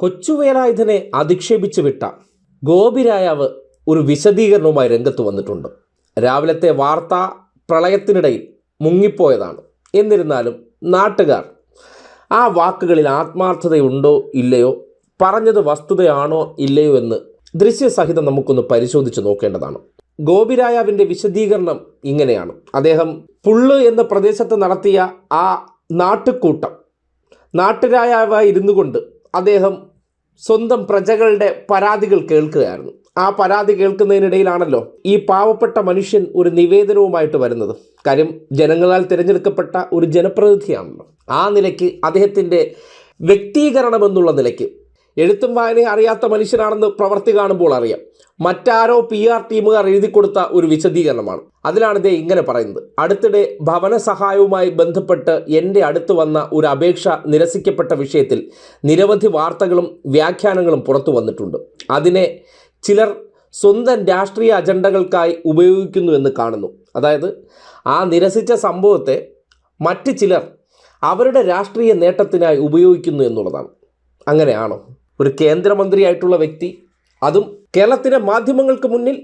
കൊച്ചുവേലായുധനെ അധിക്ഷേപിച്ചു വിട്ട ഗോപിരായാവ് ഒരു വിശദീകരണവുമായി രംഗത്ത് വന്നിട്ടുണ്ട്. രാവിലത്തെ വാർത്ത പ്രളയത്തിനിടയിൽ മുങ്ങിപ്പോയതാണ്. എന്നിരുന്നാലും നാട്ടുകാർ ആ വാക്കുകളിൽ ആത്മാർത്ഥതയുണ്ടോ ഇല്ലയോ പറഞ്ഞത് വസ്തുതയാണോ ഇല്ലയോ എന്ന് ദൃശ്യസഹിതം നമുക്കൊന്ന് പരിശോധിച്ച് നോക്കേണ്ടതാണ്. ഗോപിരായാവിന്റെ വിശദീകരണം ഇങ്ങനെയാണ്. അദ്ദേഹം പുള്ള് എന്ന പ്രദേശത്ത് നടത്തിയ ആ നാട്ടുകൂട്ടം നാട്ടുരായാവായി ഇരുന്നു കൊണ്ട് അദ്ദേഹം സ്വന്തം പ്രജകളുടെ പരാതികൾ കേൾക്കുകയായിരുന്നു. ആ പരാതി കേൾക്കുന്നതിനിടയിലാണല്ലോ ഈ പാവപ്പെട്ട മനുഷ്യൻ ഒരു നിവേദനവുമായിട്ട് വരുന്നത്. കാര്യം ജനങ്ങളാൽ തിരഞ്ഞെടുക്കപ്പെട്ട ഒരു ജനപ്രതിനിധിയാണല്ലോ. ആ നിലയ്ക്ക് അദ്ദേഹത്തിന്റെ വ്യക്തീകരണം എന്നുള്ള നിലയ്ക്ക് എഴുത്തും വായനയും അറിയാത്ത മനുഷ്യനാണെന്ന് പ്രവർത്തി കാണുമ്പോൾ അറിയാം. മറ്റാരോ പി ആർ ടീമുകാർ എഴുതി കൊടുത്ത ഒരു വിശദീകരണമാണ്. അതിലാണ് ഇതേ ഇങ്ങനെ പറയുന്നത്. അടുത്തിടെ ഭവന സഹായവുമായി ബന്ധപ്പെട്ട് എന്റെ അടുത്ത് വന്ന ഒരു അപേക്ഷ നിരസിക്കപ്പെട്ട വിഷയത്തിൽ നിരവധി വാർത്തകളും വ്യാഖ്യാനങ്ങളും പുറത്തു വന്നിട്ടുണ്ട്. അതിനെ ചിലർ സ്വന്തം രാഷ്ട്രീയ അജണ്ടകൾക്കായി ഉപയോഗിക്കുന്നു എന്ന് കാണുന്നു. അതായത് ആ നിരസിച്ച സംഭവത്തെ മറ്റ് ചിലർ അവരുടെ രാഷ്ട്രീയ നേട്ടത്തിനായി ഉപയോഗിക്കുന്നു എന്നുള്ളതാണ്. അങ്ങനെയാണോ? ഒരു കേന്ദ്രമന്ത്രിയായിട്ടുള്ള വ്യക്തി. അതും കേരളത്തിലെ മാധ്യമങ്ങൾക്ക് മുന്നിൽ